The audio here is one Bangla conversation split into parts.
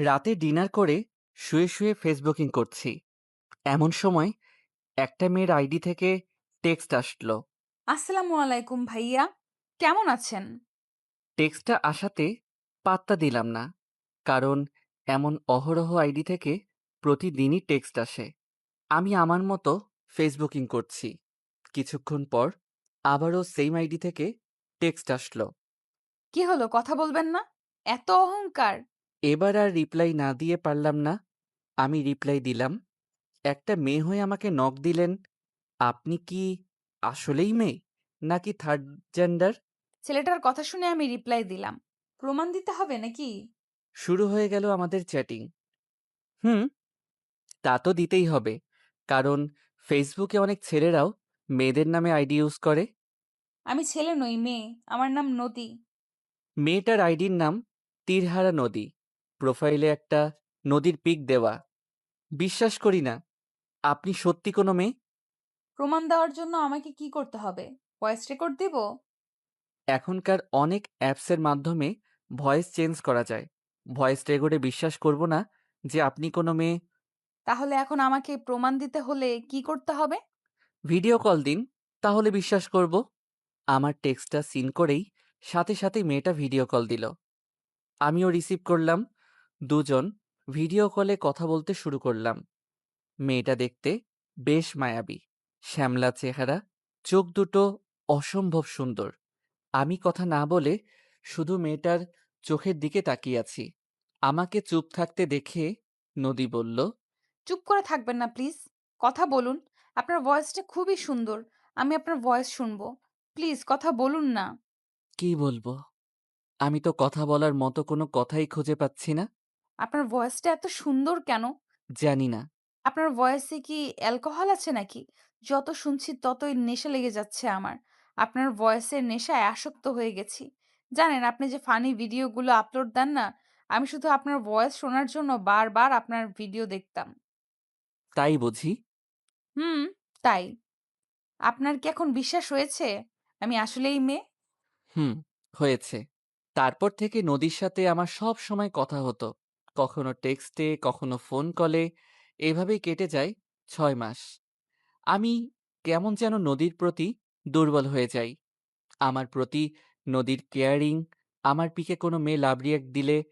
রাতে ডিনার করে শুয়ে শুয়ে ফেসবুকিং করছি। এমন সময় একটা মেয়ের আইডি থেকে টেক্সট আসলো। আসসালামু আলাইকুম ভাইয়া কেমন আছেন? টেক্সটটা আসাতে পাত্তা দিলাম না কারণ এমন অহরহ আইডি থেকে প্রতিদিনই টেক্সট আসে। আমি আমার মতো ফেসবুকিং করছি। কিছুক্ষণ পর আবারও সেম আইডি থেকে টেক্সট আসলো। কি হলো কথা বলবেন না? এত অহংকার! এবার আর রিপ্লাই না দিয়ে পারলাম না। আমি রিপ্লাই দিলাম একটা মেয়ে হয়ে আমাকে নক দিলেন। আপনি কি আসলেই মেয়ে? নাকি থার্ড জেন্ডার ছেলেটার কথা শুনে আমি রিপ্লাই দিলাম প্রমাণ দিতে হবে নাকি? শুরু হয়ে গেল আমাদের চ্যাটিং হুম তা তো দিতেই হবে। কারণ ফেসবুকে অনেক ছেলেরাও মেয়েদের নামে আইডি ইউজ করে। আমি ছেলে নই মেয়ে। আমার নাম নদী। মেয়েটার আইডির নাম তীরহারা নদী। প্রোফাইলে একটা নদীর পিক দেওয়া। বিশ্বাস করি না। আপনি সত্যি কোনো মেয়ে? প্রমাণ দেওয়ার জন্য আমাকে কি করতে হবে? ভয়েস রেকর্ড দিব? এখনকার অনেক অ্যাপসের মাধ্যমে ভয়েস চেঞ্জ করা যায়। ভয়েস রেকর্ডে বিশ্বাস করব না যে আপনি কোনো মেয়ে। তাহলে এখন আমাকে প্রমাণ দিতে হলে কি করতে হবে? ভিডিও কল দিন তাহলে বিশ্বাস করব। আমার টেক্সটটা সিন করেই সাথে সাথে মেয়েটা ভিডিও কল দিল। আমিও রিসিভ করলাম। দুজন ভিডিও কলে কথা বলতে শুরু করলাম। মেয়েটা দেখতে বেশ মায়াবী শ্যামলা চেহারা চোখ দুটো অসম্ভব সুন্দর। আমি কথা না বলে শুধু মেয়েটার চোখের দিকে তাকিয়ে আছি। আমাকে চুপ থাকতে দেখে নদী বলল চুপ করে থাকবেন না প্লিজ। কথা বলুন। আপনার ভয়েসটা খুবই সুন্দর। আমি আপনার ভয়েস শুনব। প্লিজ কথা বলুন না। কি বলব? আমি তো কথা বলার মতো কোনো কথাই খুঁজে পাচ্ছি না। আপনার ভয়েসটা এত সুন্দর কেন? জানি না। আপনার ভয়েসে কি অ্যালকোহল আছে নাকি? যত শুনছি ততই নেশা লেগে যাচ্ছে আমার। আপনার ভয়েসের নেশায় আসক্ত হয়ে গেছি। জানেন আপনি যে ফানি ভিডিওগুলো আপলোড দেন না আমি শুধু আপনার ভয়েস শোনার জন্য বারবার আপনার ভিডিও দেখতাম। তাই বুঝি? হুম তাই। আপনার কি এখন বিশ্বাস হয়েছে? আমি আসলেই মেয়ে? হুম হয়েছে। তারপর থেকে নদীর সাথে আমার সব সময় কথা হতো। কখনো টেক্সটে কখনো ফোন কলে এভাবেই কেটে যায় ছয় মাস। আমি কেমন যেন নদীর প্রতি দুর্বল হয়ে যাই। আমার প্রতি নদীর কেয়ারিং আমার পিকে কোনো মেয়ে লাভ রিয়াক্ট দিলে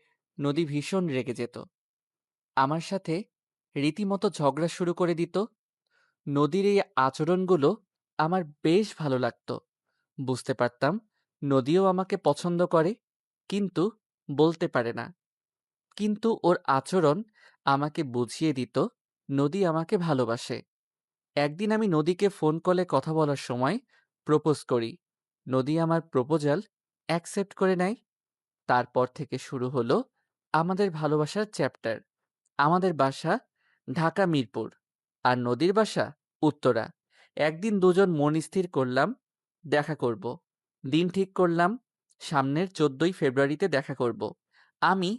নদী ভীষণ রেগে যেত। আমার সাথে রীতিমতো ঝগড়া শুরু করে দিত। নদীর এই আচরণগুলো আমার বেশ ভালো লাগতো। বুঝতে পারতাম নদীও আমাকে পছন্দ করে, কিন্তু বলতে পারে না। কিন্তু ওর আচরণ আমাকে বুঝিয়ে দিত, নদী আমাকে ভালোবাসে। একদিন আমি নদীকে ফোন কলে কথা বলার সময় প্রপোজ করি। নদী আমার প্রপোজাল অ্যাকসেপ্ট করে নেয়। তারপর থেকে শুরু হলো আমাদের ভালোবাসার চ্যাপ্টার। আমাদের বাসা ঢাকা, মিরপুর আর নদীর বাসা উত্তরা। একদিন দুজন মন স্থির করলাম, দেখা করব। দিন ঠিক করলাম, সামনের চোদ্দই ফেব্রুয়ারিতে দেখা করব। আমি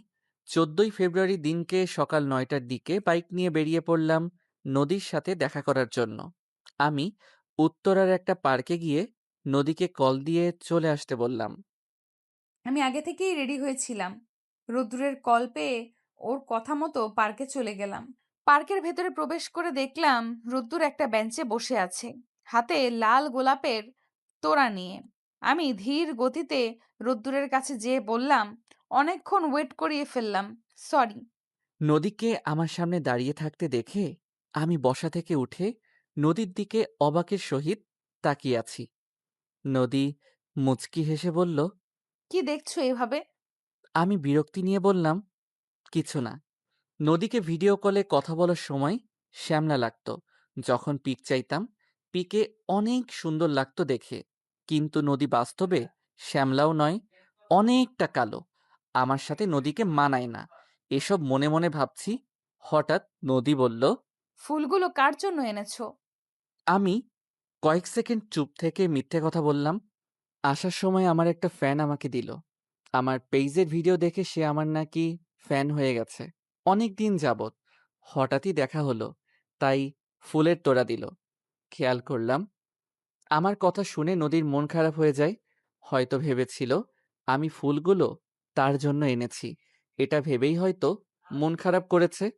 চোদ্দই ফেব্রুয়ারি দিনকে সকাল নয়টার দিকে বাইক নিয়ে বেরিয়ে পড়লাম নদীর সাথে দেখা করার জন্য। আমি উত্তরার একটা পার্কে গিয়ে নদীকে কল দিয়ে চলে আসতে বললাম। আমি আগে থেকেই রেডি হয়েছিলাম। রোদ্দুরের কল পেয়ে ওর কথা মতো পার্কে চলে গেলাম। পার্কের ভেতরে প্রবেশ করে দেখলাম রোদ্দুর একটা বেঞ্চে বসে আছে। হাতে লাল গোলাপের তোড়া নিয়ে। আমি ধীর গতিতে রোদ্দুরের কাছে যেয়ে বললাম অনেকক্ষণ ওয়েট করিয়ে ফেললাম সরি নদীকে আমার সামনে দাঁড়িয়ে থাকতে দেখে আমি বসা থেকে উঠে নদীর দিকে অবাকের সহিত তাকিয়ে আছি। নদী মুচকি হেসে বলল কি দেখছ এভাবে? আমি বিরক্তি নিয়ে বললাম কিছু না। নদীকে ভিডিও কলে কথা বলার সময় শ্যামলা লাগত। যখন পিক চাইতাম পিকে অনেক সুন্দর লাগতো দেখে। কিন্তু নদী বাস্তবে শ্যামলাও নয় অনেকটা কালো। আমার সাথে নদীকে মানায় না। এসব মনে মনে ভাবছি হঠাৎ নদী বলল ফুলগুলো কার জন্য এনেছো? আমি কয়েক সেকেন্ড চুপ থেকে মিথ্যে কথা বললাম। আসার সময় আমার একটা ফ্যান আমাকে দিল। আমার পেজের ভিডিও দেখে সে আমার নাকি ফ্যান হয়ে গেছে। অনেক দিন যাবত হঠাৎই দেখা হলো তাই ফুলের তোড়া দিল। খেয়াল করলাম আমার কথা শুনে নদীর মন খারাপ হয়ে যায়। হয়তো ভেবেছিল আমি ফুলগুলো তার জন্য এনেছি। এটা ভেবেই হয়তো মন খারাপ করেছে।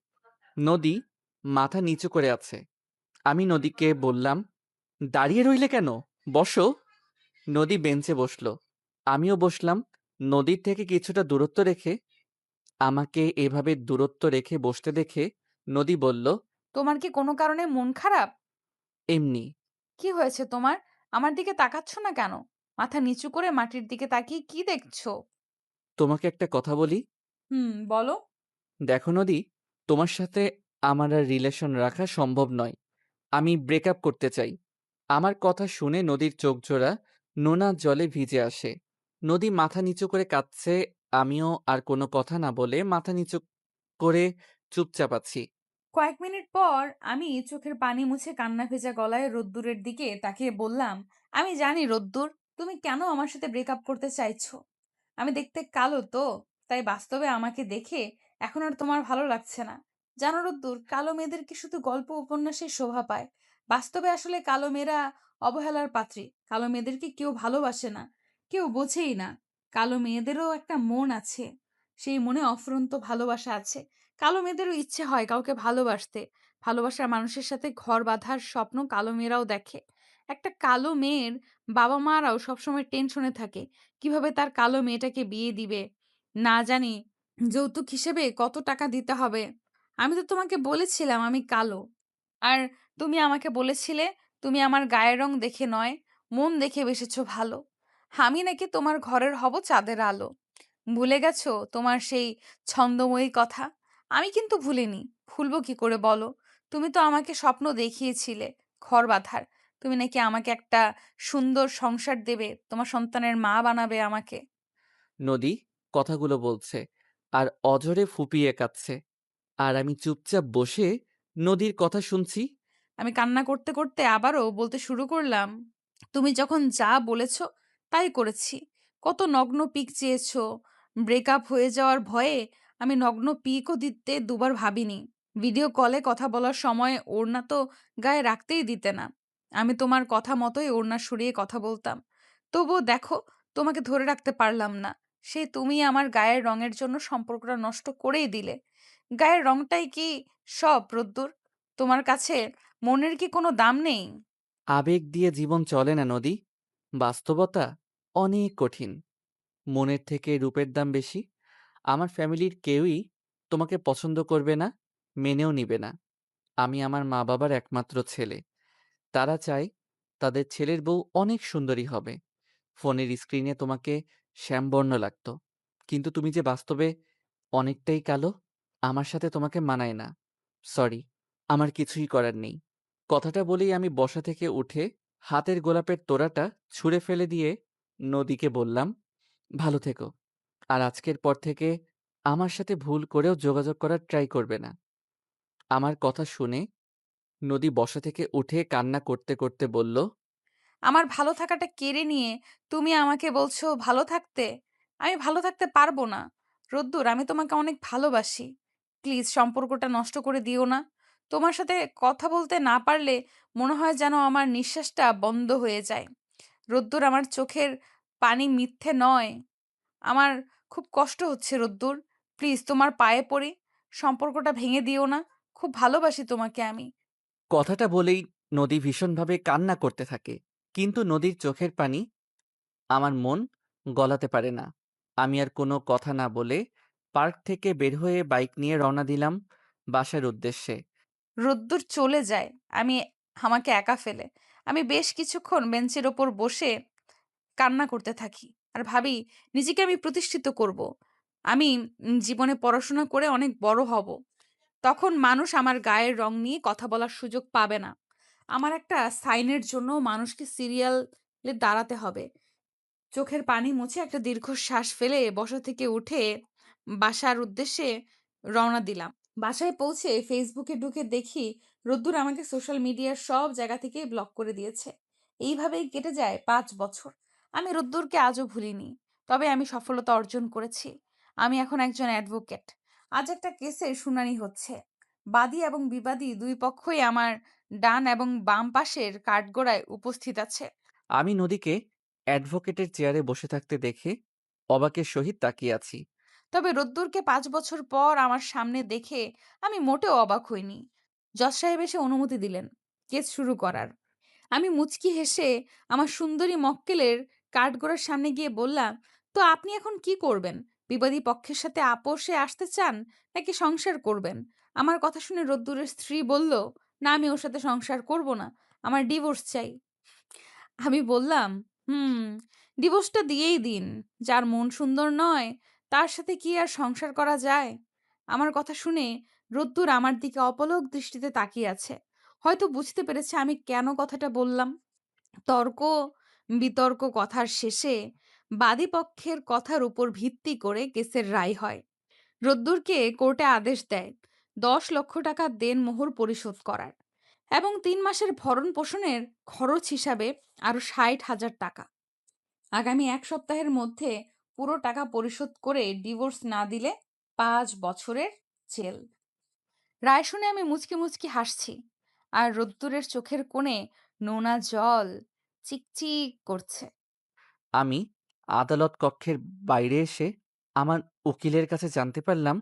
নদী মাথা নিচু করে আছে। আমি নদীকে বললাম দাঁড়িয়ে রইলে কেন? বসো। নদী বেঞ্চে বসল। আমিও বসলাম নদীর থেকে কিছুটা দূরত্ব রেখে। আমাকে এভাবে দূরত্ব রেখে বসতে দেখে নদী বলল তোমার কি কোনো কারণে মন খারাপ? এমনি। কি হয়েছে তোমার? আমার দিকে তাকাচ্ছ না কেন? মাথা নিচু করে মাটির দিকে তাকিয়ে কি দেখছ? তোমাকে একটা কথা বলি? হুম বলো। দেখো নদী তোমার সাথে আমার আর রিলেশন রাখা সম্ভব নয়। আমি ব্রেকআপ করতে চাই। আমার কথা শুনে নদীর চোখ জোড়া নোনা জলে ভিজে আসে। নদী মাথা নিচু করে কাঁদছে আমিও আর কোনো কথা না বলে মাথা নিচু করে চুপচাপ আছি কয়েক মিনিট পর আমি চোখের পানি মুছে কান্না ভেজা গলায় রোদ্দুরের দিকে তাকিয়ে বললাম আমি জানি রোদ্দুর তুমি কেন আমার সাথে ব্রেকআপ করতে চাইছো? আমি দেখতে কালো তো, তাই বাস্তবে আমাকে দেখে এখন আর তোমার ভালো লাগছে না। জানো রোদ্দুর কালো মেয়েদের কি শুধু গল্প উপন্যাসে শোভা পায়? বাস্তবে আসলে কালো মেয়েরা অবহেলার পাত্রী, কালো মেয়েদেরকে কেউ ভালোবাসে না? কেউ বোঝেই না, কালো মেয়েদেরও একটা মন আছে, সেই মনে অফুরন্ত ভালোবাসা আছে। কালো মেয়েদেরও ইচ্ছে হয় কাউকে ভালোবাসতে, ভালোবাসার মানুষের সাথে ঘর বাঁধার স্বপ্ন কালো মেয়েরাও দেখে। একটা কালো মেয়ের বাবা মারাও সবসময় টেনশনে থাকে। কীভাবে তার কালো মেয়েটাকে বিয়ে দিবে? না জানি যৌতুক হিসেবে কত টাকা দিতে হবে? আমি তো তোমাকে বলেছিলাম আমি কালো। আর তুমি আমাকে বলেছিলে তুমি আমার গায়ের রং দেখে নয়, মন দেখে বেসেছো ভালো। আমি নাকি তোমার ঘরের হব চাঁদের আলো। ভুলে গেছো তোমার সেই ছন্দময়ী কথা? আমি কিন্তু ভুলিনি। ভুলবো কি করে বলো? তুমি তো আমাকে স্বপ্ন দেখিয়েছিলে ঘর বাঁধার। তুমি নাকি আমাকে একটা সুন্দর সংসার দেবে? তোমার সন্তানের মা বানাবে আমাকে। নদী কথাগুলো বলছে আর অঝরে ফুপিয়ে কাঁদছে। আর আমি চুপচাপ বসে নদীর কথা শুনছি। আমি কান্না করতে করতে আবারও বলতে শুরু করলাম তুমি যখন যা বলেছ তাই করেছি। কত নগ্ন পিক চেয়েছো। ব্রেকআপ হয়ে যাওয়ার ভয়ে আমি নগ্ন পিকও দিতে দুবার ভাবিনি। ভিডিও কলে কথা বলার সময় ওড়না তো গায়ে রাখতেই দিতে না। আমি তোমার কথা মতোই ওড়না সরিয়ে কথা বলতাম। তবুও দেখো, তোমাকে ধরে রাখতে পারলাম না। সে তুমি আমার গায়ের রঙের জন্য সম্পর্কটা নষ্ট করেই দিলে। গায়ের রংটাই কি সব, রোদ্দুর? তোমার কাছে মনের কি কোনো দাম নেই? আবেগ দিয়ে জীবন চলে না নদী? বাস্তবতা অনেক কঠিন। মনের থেকে রূপের দাম বেশি। আমার ফ্যামিলির কেউই তোমাকে পছন্দ করবে না, মেনেও নিবে না। আমি আমার মা বাবার একমাত্র ছেলে। তারা চায় তাদের ছেলের বউ অনেক সুন্দরী হবে। ফোনের স্ক্রিনে তোমাকে শ্যামবর্ণ লাগত। কিন্তু তুমি যে বাস্তবে অনেকটাই কালো, আমার সাথে তোমাকে মানায় না। সরি, আমার কিছুই করার নেই। কথাটা বলেই আমি বসা থেকে উঠে হাতের গোলাপের তোড়াটা ছুঁড়ে ফেলে দিয়ে নদীকে বললাম, ভালো থেকো। আর আজকের পর থেকে আমার সাথে ভুল করেও যোগাযোগ করার ট্রাই করবে না। আমার কথা শুনে নদী বসা থেকে উঠে কান্না করতে করতে বলল, আমার ভালো থাকাটা কেড়ে নিয়ে তুমি আমাকে বলছো ভালো থাকতে? আমি ভালো থাকতে পারব না। রোদ্দুর, আমি তোমাকে অনেক ভালোবাসি। প্লিজ সম্পর্কটা নষ্ট করে দিও না। তোমার সাথে কথা বলতে না পারলে মনে হয় যেন আমার নিঃশ্বাসটা বন্ধ হয়ে যায়। রোদ্দুর আমার চোখের পানি মিথ্যে নয়। আমার খুব কষ্ট হচ্ছে রোদ্দুর। প্লিজ তোমার পায়ে পড়ি। সম্পর্কটা ভেঙে দিও না। খুব ভালোবাসি তোমাকে আমি। কথাটা বলেই নদী ভীষণভাবে কান্না করতে থাকে। কিন্তু নদীর চোখের পানি আমার মন গলাতে পারে না। আমি আর কোনো কথা না বলে পার্ক থেকে বের হয়ে বাইক নিয়ে রওনা দিলাম বাসার উদ্দেশ্যে। রোদ্দুর চলে যায়। আমি, আমাকে একা ফেলে। আমি বেশ কিছুক্ষণ বেঞ্চের ওপর বসে কান্না করতে থাকি। আর ভাবি, নিজেকে আমি প্রতিষ্ঠিত করব। আমি জীবনে পড়াশোনা করে অনেক বড় হব। তখন মানুষ আমার গায়ের রং নিয়ে কথা বলার সুযোগ পাবে না। আমার একটা সাইনের জন্য মানুষকে সিরিয়ালে দাঁড়াতে হবে। চোখের পানি মুছে একটা দীর্ঘশ্বাস ফেলে বসা থেকে উঠে বাসার উদ্দেশ্যে রওনা দিলাম। বাসায় পৌঁছে ফেসবুকে ঢুকে দেখি রোদ্দুর আমাকে সোশ্যাল মিডিয়ার সব জায়গা থেকে ব্লক করে দিয়েছে। এইভাবেই কেটে যায় পাঁচ বছর। আমি রোদ্দুরকে আজও ভুলিনি। তবে আমি সফলতা অর্জন করেছি। আমি এখন একজন অ্যাডভোকেট আজ একটা কেসের শুনানি হচ্ছে বাদী এবং বিবাদী দুই পক্ষই আমার ডান এবং বাম পাশের কাঠগড়ায় উপস্থিত আছে আমি নদীকে অ্যাডভোকেটের চেয়ারে বসে থাকতে দেখে অবাকের সহিত তাকিয়ে আছি তবে রোদ্দুরকে পাঁচ বছর পর আমার সামনে দেখে আমি মোটেও অবাক হইনি। জজ সাহেব এসে অনুমতি দিলেন কেস শুরু করার। আমি মুচকি হেসে আমার সুন্দরী মক্কেলের কাঠগড়ার সামনে গিয়ে বললাম, "তো আপনি এখন কি করবেন? বিবাদী পক্ষের সাথে আপোষে আসতে চান নাকি সংসার করবেন?" আমার কথা শুনে রোদ্দুরের স্ত্রী বলল, "না, আমি ওর সাথে সংসার করব না। আমার ডিভোর্স চাই।" আমি বললাম, "হুম, ডিভোর্সটা দিয়েই দিন। যার মন সুন্দর নয়, তার সাথে কি আর সংসার করা যায়?" আমার কথা শুনে রোদ্দুর আমার দিকে অপলক দৃষ্টিতে তাকিয়ে আছে। হয়তো বুঝতে পেরেছে আমি কেন কথাটা বললাম। তর্ক বিতর্ক কথার শেষে বাদী পক্ষের কথার উপর ভিত্তি করে কেসের রায় হয়। রদ্দুরকে কোর্টে আদেশ দেয়, দশ লক্ষ টাকা দেনমোহর পরিশোধ করার এবং তিন মাসের ভরণ পোষণের খরচ হিসাবে আরও ষাট হাজার টাকা। আগামী এক সপ্তাহের মধ্যে পুরো টাকা পরিশোধ করে ডিভোর্স না দিলে পাঁচ বছরের জেল। রায় শুনে আমি মুচকি মুচকি হাসছি আর রোদ্দুরের চোখের কোণে নোনা জল চিকচিক করছে। আমি আদালত কক্ষের বাইরে এসে আমার উকিলের কাছে জানতে পারলাম,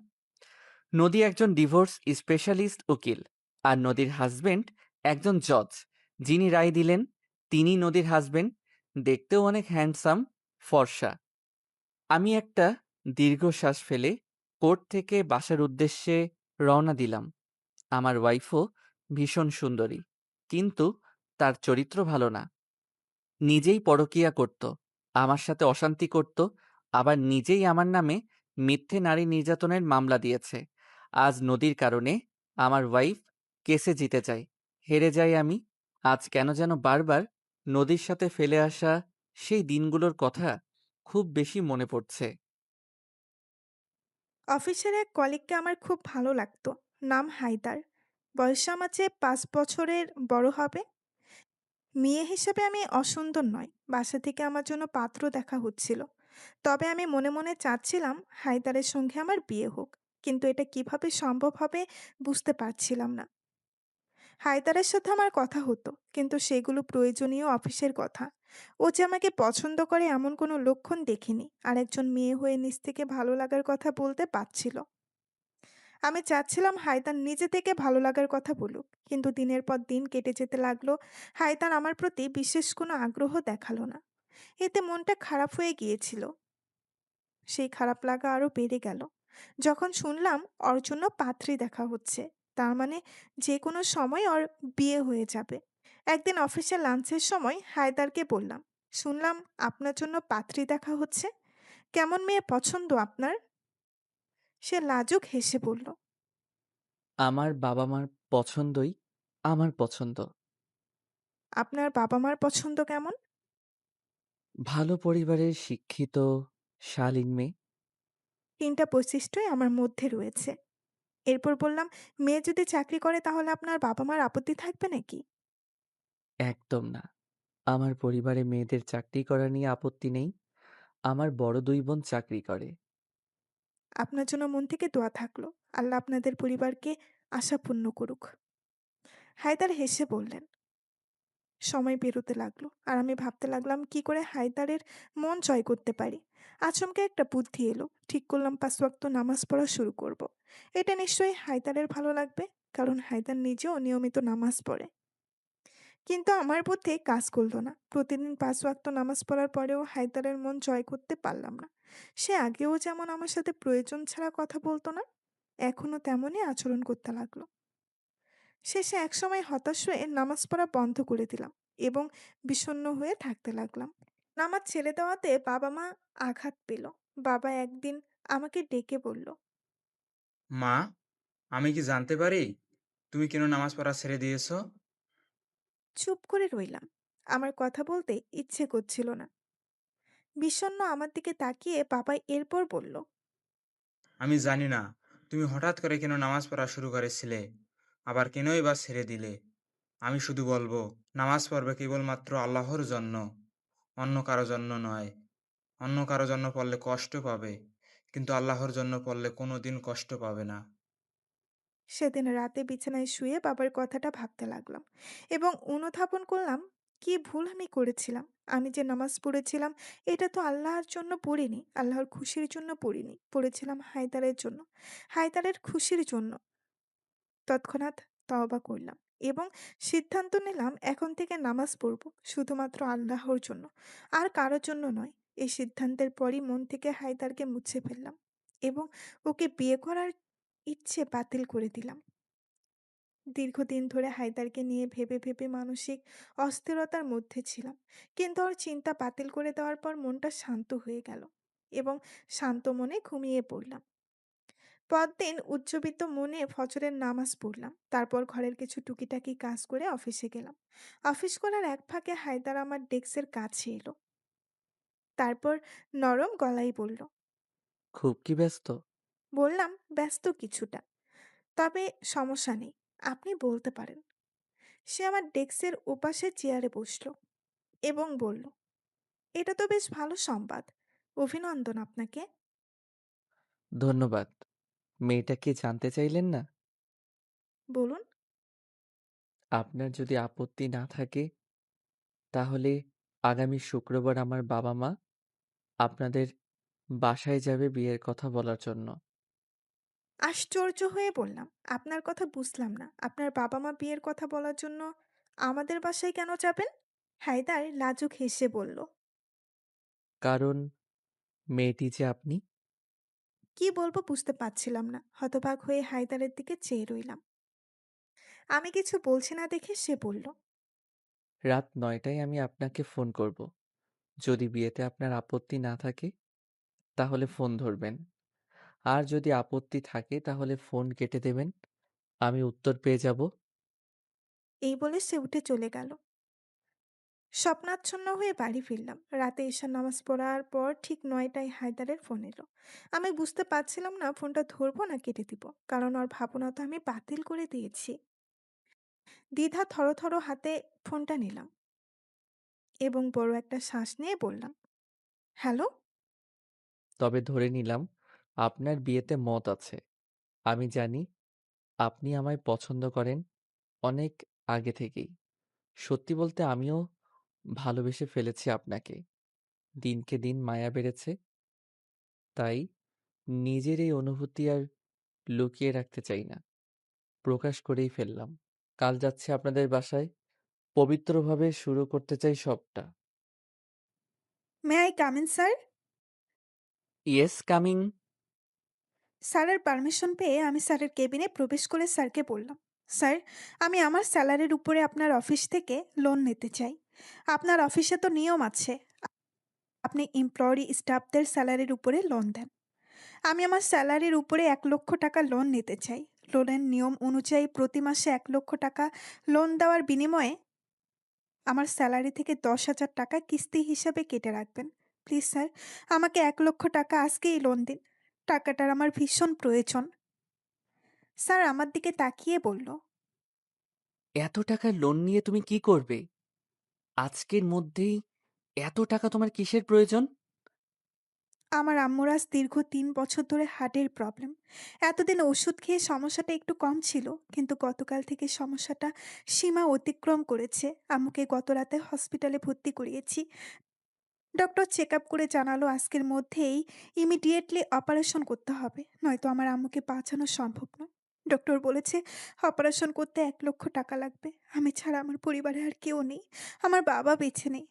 নদী একজন ডিভোর্স স্পেশালিস্ট উকিল আর নদীর হাজবেন্ড একজন জজ। যিনি রায় দিলেন তিনি নদীর হাজবেন্ড দেখতেও অনেক হ্যান্ডসাম, ফর্সা। আমি একটা দীর্ঘশ্বাস ফেলে কোর্ট থেকে বাসার উদ্দেশ্যে রওনা দিলাম। আমার ওয়াইফও ভীষণ সুন্দরী, কিন্তু তার চরিত্র ভালো না। নিজেই পরকীয়া করত। আমার সাথে অশান্তি করত। আবার নিজেই আমার নামে মিথ্যে নারী নির্যাতনের মামলা দিয়েছে। আজ নদীর কারণে আমার ওয়াইফ কেসে জিতে যায়, হেরে যাই আমি। আজ কেন যেন বারবার নদীর সাথে ফেলে আসা সেই দিনগুলোর কথা খুব বেশি মনে পড়ছে। অফিসের এক কলিগকে আমার খুব ভালো লাগতো। নাম হায়দার। বয়স আমার চেয়ে পাঁচ বছরের বড় হবে। মেয়ে হিসেবে আমি অসুন্দর নয়। বাসা থেকে আমার জন্য পাত্র দেখা হচ্ছিল। তবে আমি মনে মনে চাচ্ছিলাম হায়দারের সঙ্গে আমার বিয়ে হোক। কিন্তু এটা কীভাবে সম্ভব হবে বুঝতে পারছিলাম না। হায়দারের সাথে আমার কথা হতো, কিন্তু সেগুলো প্রয়োজনীয় অফিসের কথা। ও যে আমাকে পছন্দ করে এমন কোনো লক্ষণ দেখিনি। আর একজন মেয়ে হয়ে নিজ থেকে ভালো লাগার কথা বলতে পারছিল। আমি চাচ্ছিলাম হায়দার নিজে থেকে ভালো লাগার কথা বলুক। কিন্তু দিনের পর দিন কেটে যেতে লাগল হায়দার আমার প্রতি বিশেষ কোনো আগ্রহ দেখাল না। এতে মনটা খারাপ হয়ে গিয়েছিল। সেই খারাপ লাগা আরও বেড়ে গেল। যখন শুনলাম ওর জন্য পাত্রী দেখা হচ্ছে, তার মানে যে কোনো সময় ওর বিয়ে হয়ে যাবে। একদিন অফিসে লাঞ্চের সময় হায়দারকে বললাম, শুনলাম আপনার জন্য পাত্রী দেখা হচ্ছে। কেমন মেয়ে পছন্দ আপনার? সে লাজুক হেসে বলল আমার বাবা মার পছন্দই আমার পছন্দ। আপনার বাবা মার পছন্দ কেমন? ভালো পরিবারের শিক্ষিত শালীন মেয়ে। তিনটা বৈশিষ্ট্যই আমার মধ্যে রয়েছে। এরপর বললাম মেয়ে যদি চাকরি করে তাহলে আপনার বাবা মার আপত্তি থাকবে নাকি? একদম না। আমার পরিবারে মেয়েদের চাকরি করা নিয়ে আপত্তি নেই। আমার বড় দুই বোন চাকরি করে। আপনার জন্য মন থেকে দোয়া থাকল। আল্লাহ আপনাদের পরিবারকে আশাপূর্ণ করুক। হায়দার হেসে বললেন, সময় পেরোতে লাগল। আর আমি ভাবতে লাগলাম কি করে হায়দারের মন জয় করতে পারি। আচমকে একটা বুদ্ধি এলো। ঠিক করলাম, পাঁচ ওয়াক্ত নামাজ পড়া শুরু করব। এটা নিশ্চয়ই হায়দারের ভালো লাগবে, কারণ হায়দার নিজেও নিয়মিত নামাজ পড়ে। কিন্তু আমার বুদ্ধি কাজ করল না। প্রতিদিন পাঁচ ওয়াক্ত নামাজ পড়ার পরেও হায়দারের মন জয় করতে পারলাম না। সে আগেও যেমন আমার সাথে প্রয়োজন ছাড়া কথা বলতো না এখনও তেমনই আচরণ করতে লাগল। শেষে একসময় হতাশ হয়ে নামাজ পড়া বন্ধ করে দিলাম এবং বিষণ্ণ হয়ে থাকতে লাগলাম। নামাজ ছেড়ে দেওয়াতে বাবা মা আঘাত পেল। বাবা একদিন আমাকে ডেকে বলল মা আমি কি জানতে পারি তুমি কেন নামাজ পড়া ছেড়ে দিয়েছ? চুপ করে রইলাম। আমার কথা বলতে ইচ্ছে করছিল না। বিষণ্ণ আমার দিকে তাকিয়ে বাবা এরপর বলল আমি জানি না তুমি হঠাৎ করে কেন নামাজ পড়া শুরু করেছিলে? আবার কেনই বা ছেড়ে দিলে? আমি শুধু বলব নামাজ পড়বে কেবলমাত্র আল্লাহর জন্য অন্য কারও জন্য নয়। অন্য কারও জন্য পড়লে কষ্ট পাবে কিন্তু আল্লাহর জন্য পড়লে কোনো দিন কষ্ট পাবে না। সেদিন রাতে বিছানায় শুয়ে বাবার কথাটা ভাবতে লাগলাম এবং অনুধাবন করলাম কি ভুল আমি করেছিলাম? আমি যে নামাজ পড়েছিলাম, এটা তো আল্লাহর জন্য পড়িনি। আল্লাহর খুশির জন্য পড়িনি। পড়েছিলাম হায়দারের জন্য। হায়দারের খুশির জন্য। তৎক্ষণাৎ তওবা করলাম এবং সিদ্ধান্ত নিলাম এখন থেকে নামাজ পড়ব শুধুমাত্র আল্লাহর জন্য। আর কারও জন্য নয়। এই সিদ্ধান্তের পরই মন থেকে হায়দারকে মুছে ফেললাম এবং ওকে বিয়ে করার ইচ্ছে বাতিল করে দিলাম। দীর্ঘদিন ধরে হায়দারকে নিয়ে ভেবে, ভেবে মানসিক অস্থিরতার মধ্যে ছিলাম। কিন্তু ওর চিন্তা বাতিল করে দেওয়ার পর মনটা শান্ত হয়ে গেল এবং শান্ত মনে ঘুমিয়ে পড়লাম। পরদিন উজ্জীবিত মনে ফজরের নামাজ পড়লাম। তারপর ঘরের কিছু টুকিটাকি কাজ করে অফিসে গেলাম। অফিস করার এক ফাঁকে হায়দার আমার ডেস্কের কাছে এলো। তারপর নরম গলায় বলল, খুব কি ব্যস্ত? বললাম, ব্যস্ত কিছুটা। তবে সমস্যা নেই। আপনি বলতে পারেন। সে আমার ডেস্কের ওপাশে চেয়ারে বসল এবং বলল, এটা তো বেশ ভালো সংবাদ। অভিনন্দন আপনাকে। ধন্যবাদ। মেয়েটা কি জানতে চাইলেন না? বলুন। আপনার যদি আপত্তি না থাকে, তাহলে আগামী শুক্রবার আমার বাবা-মা আপনাদের বাসায় যাবে বিয়ের কথা বলার জন্য। আশ্চর্য হয়ে বললাম, আপনার কথা বুঝলাম না। আপনার বাবা-মা বিয়ের কথা বলার জন্য আমাদের বাসায় কেন যাবেন? হায়দার লাজুক হেসে বলল, কারণ মেয়েটি যে আপনি। কি বলব বুঝতে পারছিলাম না। হতবাক হয়ে হায়দারের দিকে চেয়ে রইলাম। আমি কিছু বলছি না দেখে সে বলল, রাত নয়টায় আমি আপনাকে ফোন করব। যদি বিয়েতে আপনার আপত্তি না থাকে, তাহলে ফোন ধরবেন। আর যদি আপত্তি থাকে তাহলে ফোন কেটে দেবেন। আমি উত্তর পেয়ে যাব। এই বলে সে উঠে চলে গেল। স্বপ্নাচ্ছন্ন হয়ে বাড়ি ফিরলাম। রাতে ঈশার নামাজ পড়ার পর ঠিক নয়টায় হায়দারের ফোন এলো। আমি বুঝতে পারছিলাম না ফোনটা ধরবো না কেটে দিব। কারণ ওর ভাবনা তো আমি বাতিল করে দিয়েছি। দ্বিধা থরথর হাতে ফোনটা নিলাম এবং বড় একটা শ্বাস নিয়ে বললাম, হ্যালো? তবে ধরে নিলাম আপনার বিয়েতে মত আছে। আমি জানি আপনি আমায় পছন্দ করেন অনেক আগে থেকেই। সত্যি বলতে আমিও ভালোবেসে ফেলেছি আপনাকে। দিনকে দিন মায়া বেড়েছে। তাই নিজের এই অনুভূতি আর লুকিয়ে রাখতে চাই না। প্রকাশ করেই ফেললাম। কাল যাচ্ছি আপনাদের বাসায়। পবিত্রভাবে শুরু করতে চাই সবটা। May I come sir? Yes, coming. স্যারের পারমিশন পেয়ে আমি স্যারের কেবিনে প্রবেশ করে স্যারকে বললাম, স্যার আমি আমার স্যালারির উপরে আপনার অফিস থেকে লোন নিতে চাই। আপনার অফিসে তো নিয়ম আছে। আপনি এমপ্লয়ি স্টাফদের স্যালারির উপরে লোন দেন। আমি আমার স্যালারির উপরে এক লক্ষ টাকা লোন নিতে চাই। লোনের নিয়ম অনুযায়ী প্রতি মাসে এক লক্ষ টাকা লোন দেওয়ার বিনিময়ে আমার স্যালারি থেকে দশ হাজার টাকা কিস্তি হিসাবে কেটে রাখবেন। প্লিজ স্যার আমাকে এক লক্ষ টাকা আজকেই লোন দিন। টাকাটার আমার ভীষণ প্রয়োজন। স্যার আমার দিকে তাকিয়ে বলল, এত টাকা লোন নিয়ে তুমি কি করবে? আজকের মধ্যেই এত টাকা তোমার কিসের প্রয়োজন? আমার আম্মুর আজ দীর্ঘ তিন বছর ধরে হার্টের প্রবলেম। এতদিন ওষুধ খেয়ে সমস্যাটা একটু কম ছিল কিন্তু গতকাল থেকে সমস্যাটা সীমা অতিক্রম করেছে। আম্মুকে গত রাতে হসপিটালে ভর্তি করিয়েছি। ডক্টর চেক আপ করে জানালো আজকের মধ্যেই ইমিডিয়েটলি অপারেশন করতে হবে। নয়তো আমার আম্মুকে বাঁচানো সম্ভব নয়। ডক্টর বলেছে অপারেশন করতে এক লক্ষ টাকা লাগবে। আমি ছাড়া আমার পরিবারে আর কেউ নেই। আমার বাবা বেছে নেই।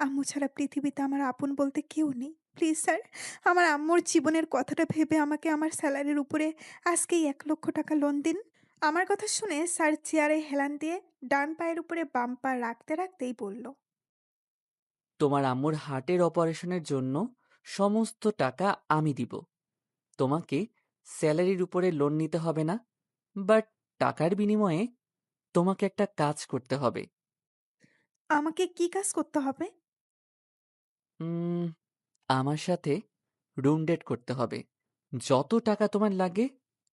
আম্মু ছাড়া পৃথিবীতে আমার আপন বলতে কেউ নেই। প্লিজ স্যার, আমার আম্মুর জীবনের কথাটা ভেবে আমাকে আমার স্যালারির উপরে আজকেই এক লক্ষ টাকা লোন দিন। আমার কথা শুনে স্যার চেয়ারে হেলান দিয়ে ডান পায়ের উপরে বাম পা রাখতে রাখতেই বলল। তোমার আম্মুর হার্টের অপারেশনের জন্য সমস্ত টাকা আমি দিব। তোমাকে স্যালারির উপরে লোন নিতে হবে না। বাট টাকার বিনিময়ে তোমাকে একটা কাজ করতে হবে। আমাকে কি কাজ করতে হবে উম আমার সাথে রুম ডেট করতে হবে। যত টাকা তোমার লাগে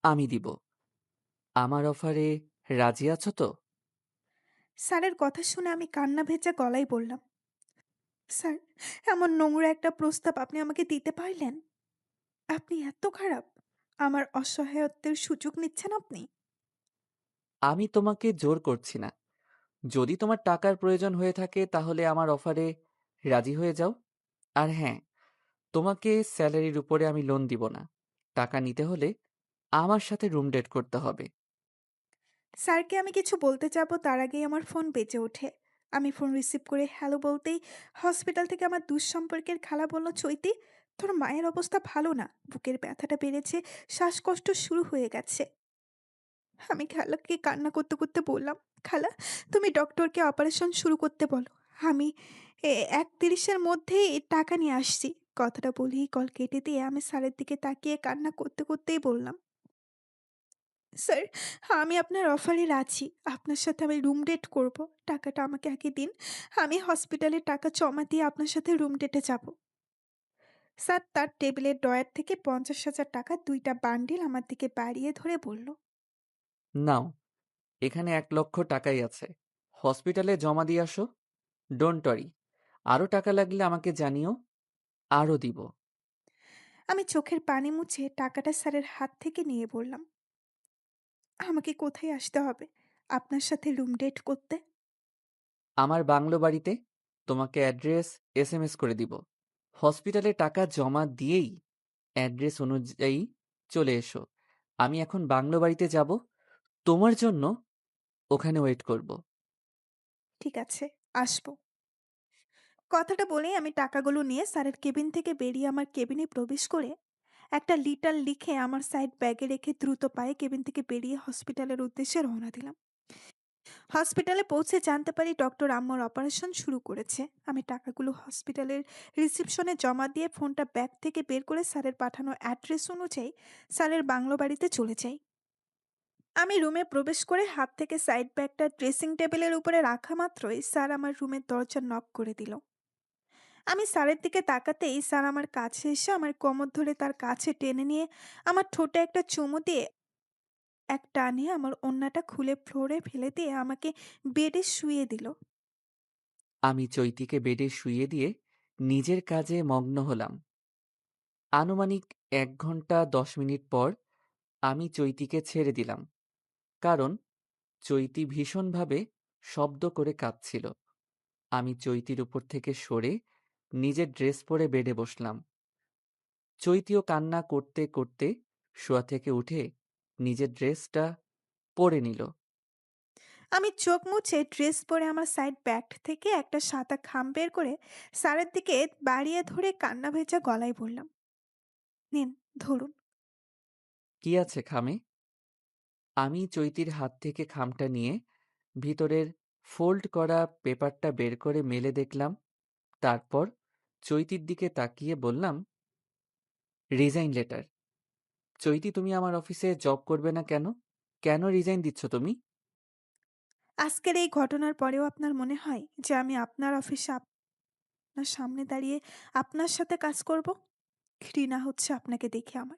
আমি দিব। আমার অফারে রাজি আছো তো? স্যারের কথা শুনে আমি কান্না ভেজা গলায় বললাম স্যার এমন নোংরা একটা প্রস্তাব আপনি আমাকে দিতে পারলেন? আপনি এত খারাপ। আমার অসহায়ত্বের সুযোগ নিচ্ছেন আপনি। আমি তোমাকে জোর করছি না। যদি তোমার টাকার প্রয়োজন হয়ে থাকে তাহলে আমার অফারে রাজি হয়ে যাও। আর হ্যাঁ তোমাকে স্যালারির উপরে আমি লোন দিব না। টাকা নিতে হলে আমার সাথে রুম ডেট করতে হবে। স্যারকে আমি কিছু বলতে যাব তার আগেই আমার ফোন বেঁচে ওঠে। আমি ফোন রিসিভ করে হ্যালো বলতেই হসপিটাল থেকে আমার দুঃসম্পর্কের খালা বলল, চৈতি, তোর মায়ের অবস্থা ভালো না? বুকের ব্যথাটা বেড়েছে, শ্বাসকষ্ট শুরু হয়ে গেছে। আমি খালাকে কান্না করতে করতে বললাম, খালা, তুমি ডক্টরকে অপারেশন শুরু করতে বলো। আমি এক তিরিশের মধ্যেই টাকা নিয়ে আসছি। কথাটা বলেই কল কেটে দিয়ে আমি স্যারের দিকে তাকিয়ে কান্না করতে করতেই বললাম স্যার আমি আপনার অফারে রাজি আপনার সাথে আমি রুম ডেট করব। টাকাটা আমাকে আগে দিন। আমি হসপিটালে টাকা জমা দিয়ে আপনার সাথে রুম ডেটে যাব। স্যার তার টেবিলের ডয়ার থেকে পঞ্চাশ হাজার টাকা দুইটা বান্ডিল আমার দিকে বাড়িয়ে ধরে বলল। নাও এখানে এক লক্ষ টাকাই আছে। হসপিটালে জমা দিয়ে আসো। ডোন্ট ওয়ারি আরও টাকা লাগলে আমাকে জানিও আরও দিব। আমি চোখের পানি মুছে টাকাটা স্যারের হাত থেকে নিয়ে বললাম। আমাকে কোথায় আসতে হবে? আপনার সাথে রুম ডেট করতে? আমার বাংলো বাড়িতে তোমাকে অ্যাড্রেস এস এম এস করে দিব। হসপিটালে টাকা জমা দিয়েই অ্যাড্রেস অনুযায়ী চলে এসো। আমি এখন বাংলো বাড়িতে যাব। তোমার জন্য ওখানে ওয়েট করব। ঠিক আছে আসব। কথাটা বলেই আমি টাকাগুলো নিয়ে স্যারের কেবিন থেকে বেরিয়ে আমার কেবিনে প্রবেশ করে একটা লিটার লিখে আমার সাইড ব্যাগে রেখে দ্রুত পায়ে কেবিন থেকে বেরিয়ে হসপিটালের উদ্দেশ্যে রওনা দিলাম। হসপিটালে পৌঁছে জানতে পারি ডক্টর আম্মার অপারেশন শুরু করেছে। আমি টাকাগুলো হসপিটালের রিসিপশনে জমা দিয়ে ফোনটা ব্যাগ থেকে বের করে স্যারের পাঠানো অ্যাড্রেস অনুযায়ী স্যারের বাংলো বাড়িতে চলে যাই। আমি রুমে প্রবেশ করে হাত থেকে সাইড ব্যাগটা ড্রেসিং টেবিলের উপরে রাখা মাত্রই স্যার আমার রুমের দরজা নক করে দিল। আমি স্যারের দিকে তাকাতেই স্যার আমার কাছে এসে আমার কোমর ধরে তার কাছে টেনে নিয়ে আমার ঠোঁটে একটা চুমু দিয়ে, এক টানে আমার ওড়নাটা খুলে ফ্লোরে ফেলে দিয়ে আমাকে বেডে শুয়ে দিল। আমি চৈতিকে বেডে শুইয়ে দিয়ে নিজের কাজে মগ্ন হলাম। আনুমানিক এক ঘণ্টা দশ মিনিট পর আমি চৈতিকে ছেড়ে দিলাম, কারণ চৈতি ভীষণভাবে শব্দ করে কাঁদছিল আমি চৈতির উপর থেকে সরে নিজের ড্রেস পরে বেডে বসলাম। চৈতিও কান্না করতে করতে শোয়া থেকে উঠে নিজের ড্রেসটা পরে নিল। আমি চোখ মুছে ড্রেস পরে আমার সাইড ব্যাগ থেকে একটা সাদা খাম বের করে স্যারের দিকে বাড়িয়ে ধরে কান্না ভেজা গলায় বললাম নিন ধরুন। কি আছে খামে? আমি চৈতির হাত থেকে খামটা নিয়ে ভিতরের ফোল্ড করা পেপারটা বের করে মেলে দেখলাম। তারপর চৈতির দিকে তাকিয়ে বললাম, রিজাইন লেটার। চৈতি, তুমি আমার অফিসে জব করবে না কেন? কেন রিজাইন দিচ্ছ তুমি? আজকের এই ঘটনার পরেও আপনার মনে হয় যে আমি আপনার অফিসে আপনার সামনে দাঁড়িয়ে আপনার সাথে কাজ করব? ঘৃণা হচ্ছে আপনাকে দেখে আমার।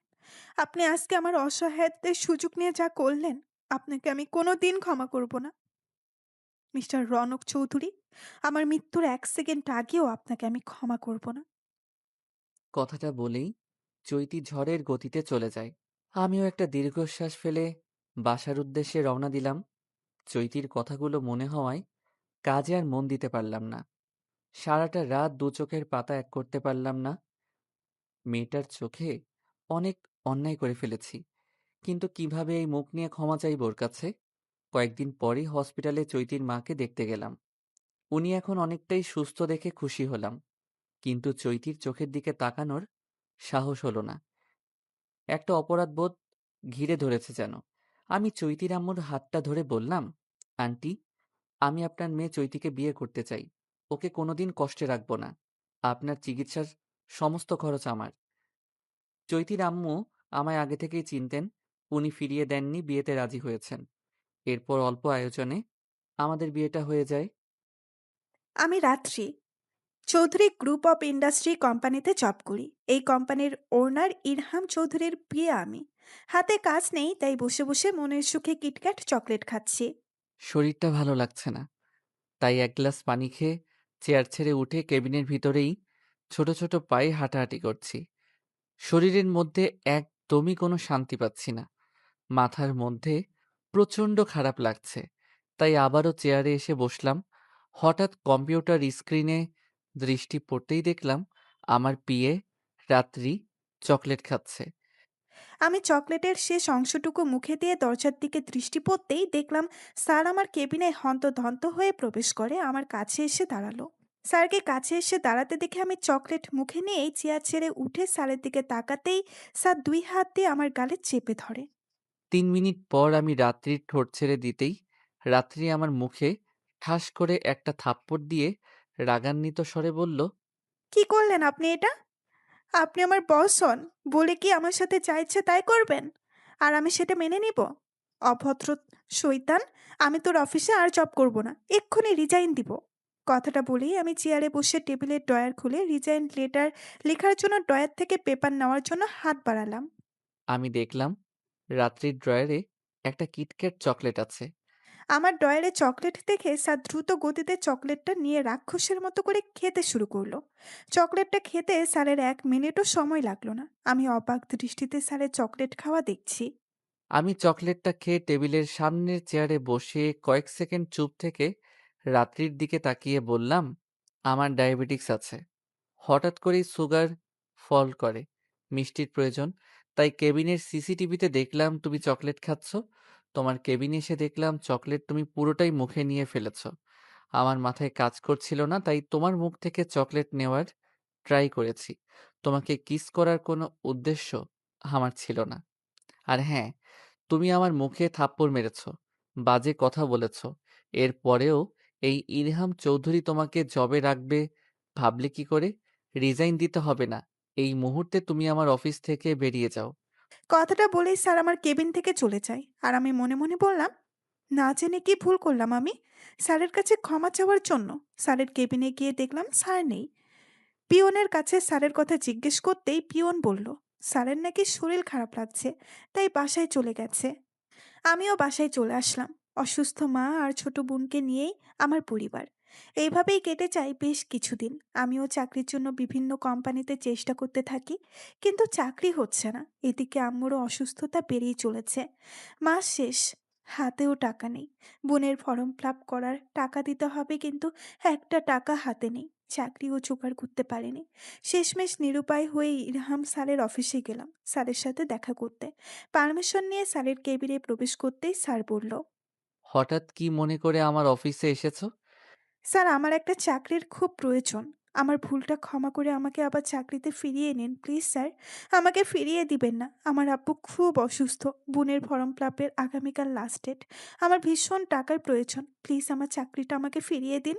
আপনি আজকে আমার অসহায়ত্বের সুযোগ নিয়ে যা করলেন, আপনাকে আমি কোনো দিন ক্ষমা করব না। মিস্টার রনক চৌধুরী, আমার মৃত্যুর এক সেকেন্ড আগেও আপনাকে আমি ক্ষমা করব না। কথাটা বলেই চৈতি ঝড়ের গতিতে চলে যায়। আমিও একটা দীর্ঘশ্বাস ফেলে বাসার উদ্দেশ্যে রওনা দিলাম। চৈতির কথাগুলো মনে হওয়ায় কাজে আর মন দিতে পারলাম না। সারাটা রাত দু চোখের পাতা এক করতে পারলাম না। মেয়েটার চোখে অনেক অন্যায় করে ফেলেছি। কিন্তু কীভাবে এই মুখ নিয়ে ক্ষমা চাইব ওর কাছে? কয়েকদিন পরই হসপিটালে চৈতির মাকে দেখতে গেলাম। উনি এখন অনেকটাই সুস্থ দেখে খুশি হলাম। কিন্তু চৈতির চোখের দিকে তাকানোর সাহস হলো না। একটা অপরাধবোধ ঘিরে ধরেছে যেন। আমি চৈতির আম্মুর হাতটা ধরে বললাম, আন্টি, আমি আপনার মেয়ে চৈতিকে বিয়ে করতে চাই। ওকে কোনোদিন কষ্টে রাখব না। আপনার চিকিৎসার সমস্ত খরচ আমার। চৈতির আম্মু আমায় আগে থেকেই চিনতেন। উনি ফিরিয়ে দেননি, বিয়েতে রাজি হয়েছেন। এরপর অল্প আয়োজনে আমাদের বিয়েটা হয়ে যায়। আমি Ratri. Chowdhury group of industry কোম্পানিতে জব করি। এই কোম্পানির ওনার ইরহাম চৌধুরীর বিয়ে আমি। হাতে কাজ নেই তাই বসে বসে মনের সুখে কিটক্যাট চকলেট খাচ্ছি। শরীরটা ভালো লাগছে না। তাই এক গ্লাস পানি খেয়ে চেয়ার ছেড়ে উঠে কেবিনের ভিতরেই ছোট ছোট পায়ে হাঁটাহাঁটি করছি। শরীরের মধ্যে একদমই কোনো শান্তি পাচ্ছি না। মাথার মধ্যে প্রচণ্ড খারাপ লাগছে তাই আবারও চেয়ারে এসে বসলাম। হঠাৎ কম্পিউটার স্ক্রিনে দৃষ্টি পড়তেই দেখলাম আমার পিএ রাত্রি চকলেট খাচ্ছে। আমি চকলেটের শেষ অংশটুকু মুখে দিয়ে দরজার দিকে দৃষ্টি পড়তেই দেখলাম স্যার আমার কেবিনে হন্তদন্ত হয়ে প্রবেশ করে আমার কাছে এসে দাঁড়াল স্যারকে কাছে এসে দাঁড়াতে দেখে আমি চকলেট মুখে নিয়েই চেয়ার ছেড়ে উঠে স্যারের দিকে তাকাতেই স্যার দুই হাত দিয়ে আমার গালে চেপে ধরে ৩ মিনিট পর আমি রাত্রির ঠোঁট ছেড়ে দিতেই রাত্রি আমার মুখে ঠাস করে একটা থাপ্পড় দিয়ে রাগান্বিত স্বরে বলল, কি করলেন আপনি এটা? আপনি আমার বস হন বলে কি আমার সাথে যা ইচ্ছে তাই করবেন? আর আমি সেটা মেনে নিব? অভদ্র শৈতান আমি তোর অফিসে আর জব করব না এক্ষুনি রিজাইন দিব। কথাটা বলেই আমি চেয়ারে বসে টেবিলের ডয়ার খুলে রিজাইন লেটার লেখার জন্য ড্রয়ার থেকে পেপার নেওয়ার জন্য হাত বাড়ালাম। আমি দেখলাম রাত্রির ড্রয়ারে একটা কিটক্যাট চকলেট আছে। আমার ড্রয়ারে চকলেট দেখে স্যার দ্রুত গতিতে চকলেটটা নিয়ে রাক্ষসের মতো করে খেতে শুরু করল চকলেটটা খেতে স্যারের এক মিনিটও সময় লাগল না আমি অবাক দৃষ্টিতে স্যারের চকলেট খাওয়া দেখছি আমি চকলেটটা খেয়ে টেবিলের সামনের চেয়ারে বসে কয়েক সেকেন্ড চুপ থেকে রাত্রির দিকে তাকিয়ে বললাম, আমার ডায়াবেটিকস আছে। হঠাৎ করেই সুগার ফল করে। মিষ্টির প্রয়োজন। তাই কেবিনের সিসিটিভিতে দেখলাম তুমি চকলেট খাচ্ছ। তোমার কেবিনে এসে দেখলাম চকলেট তুমি পুরোটাই মুখে নিয়ে ফেলেছ। আমার মাথায় কাজ করছিল না তাই তোমার মুখ থেকে চকলেট নেওয়ার ট্রাই করেছি। তোমাকে কিস করার কোনো উদ্দেশ্য আমার ছিল না। আর হ্যাঁ, তুমি আমার মুখে থাপ্পড় মেরেছ। বাজে কথা বলেছ। এরপরেও এই ইলহাম চৌধুরী তোমাকে জবে রাখবে ভাবলে কি করে? রিজাইন দিতে হবে না। এই মুহূর্তে তুমি আমার অফিস থেকে বেরিয়ে যাও। কথাটা বলেই স্যার আমার কেবিন থেকে চলে যায়। আর আমি মনে মনে বললাম, না জেনে কি ভুল করলাম আমি? স্যারের কাছে ক্ষমা চাওয়ার জন্য। স্যারের কেবিনে গিয়ে দেখলাম স্যার নেই। পিয়নের কাছে স্যারের কথা জিজ্ঞেস করতেই পিয়ন বলল, স্যারের নাকি শরীর খারাপ লাগছে, তাই বাসায় চলে গেছে। আমিও বাসায় চলে আসলাম। অসুস্থ মা আর ছোট বোনকে নিয়েই আমার পরিবার। এইভাবেই কেটে যায় বেশ কিছুদিন। আমিও চাকরির জন্য বিভিন্ন কোম্পানিতে চেষ্টা করতে থাকি, কিন্তু চাকরি হচ্ছে না। এদিকে আম্মুরও অসুস্থতা বেড়েই চলেছে। মাস শেষ, হাতেও টাকা নেই। বোনের ফর্ম ফিল আপ করার টাকা দিতে হবে, কিন্তু একটা টাকা হাতে নেই। চাকরিও জোগাড় করতে পারিনি। শেষমেশ নিরুপায় হয়ে ইরহাম স্যারের অফিসে গেলাম, স্যারের সাথে দেখা করতে। পারমিশন নিয়ে স্যারের কেবিনে প্রবেশ করতেই স্যার বলল, হঠাৎ কি মনে করে আমার অফিসে এসেছ? স্যার আমার একটা চাকরির খুব প্রয়োজন। আমার ভুলটা ক্ষমা করে আমাকে আবার চাকরিতে ফিরিয়ে নিন প্লিজ স্যার। আমাকে ফিরিয়ে দিবেন না। আমার আব্বু খুব অসুস্থ। বোনের ফর্ম ফিলাপের আগামীকাল লাস্ট ডেট আমার ভীষণ টাকার প্রয়োজন। প্লিজ আমার চাকরিটা আমাকে ফিরিয়ে দিন।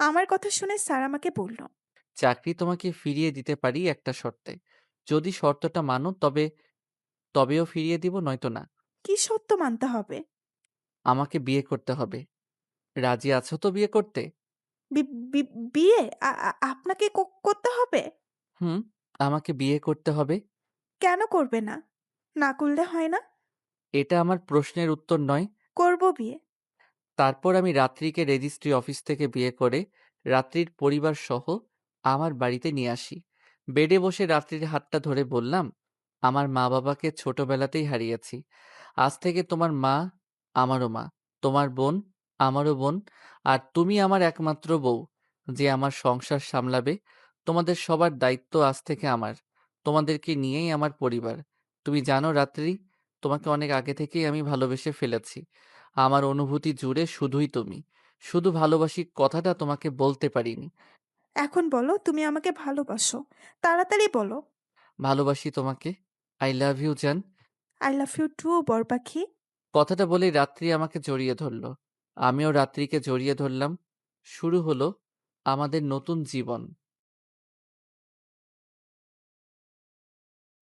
আমার কথা শুনে স্যার আমাকে বলল। চাকরি তোমাকে ফিরিয়ে দিতে পারি একটা শর্তে। যদি শর্তটা মানো তবে তবেও ফিরিয়ে দিব নয়তো না। কি সত্য মানতে হবে? আমাকে বিয়ে করতে হবে। রাজি আছো তো বিয়ে করতে? বি- বি- বিয়ে? আ- আ- আপনাকে কো- করতে হবে? হুম, আমাকে বিয়ে করতে হবে। কেন করবে না? না করলে হয় না? এটা আমার প্রশ্নের উত্তর নয়। করব বিয়ে। তারপর আমি রাত্রিকে রেজিস্ট্রি অফিস থেকে বিয়ে করে রাত্রির পরিবার সহ আমার বাড়িতে নিয়ে আসি। বেডে বসে রাত্রির হাতটা ধরে বললাম আমার মা বাবাকে ছোটবেলাতেই হারিয়েছি। আজ থেকে তোমার মা আমারও মা। তোমার বোন আমারও বোন। আর তুমি আমার একমাত্র বউ যে আমার সংসার সামলাবে। তোমাদের সবার দায়িত্ব আজ থেকে আমার। তোমাদেরকে নিয়েই আমার পরিবার। তুমি জানো রাত্রি তোমাকে অনেক আগে থেকেই আমি ভালোবেসে ফেলেছি। আমার অনুভূতি জুড়ে শুধুই তুমি। শুধু ভালোবাসি কথাটা তোমাকে বলতে পারিনি। এখন বলো তুমি আমাকে ভালোবাসো। তাড়াতাড়ি বলো। ভালোবাসি তোমাকে। আই লাভ ইউ জান। আই লাভ ইউ টু বর পাখি কথাটা বলেই রাত্রি আমাকে জড়িয়ে ধরল। আমিও রাত্রিকে জড়িয়ে ধরলাম। শুরু হলো আমাদের নতুন জীবন।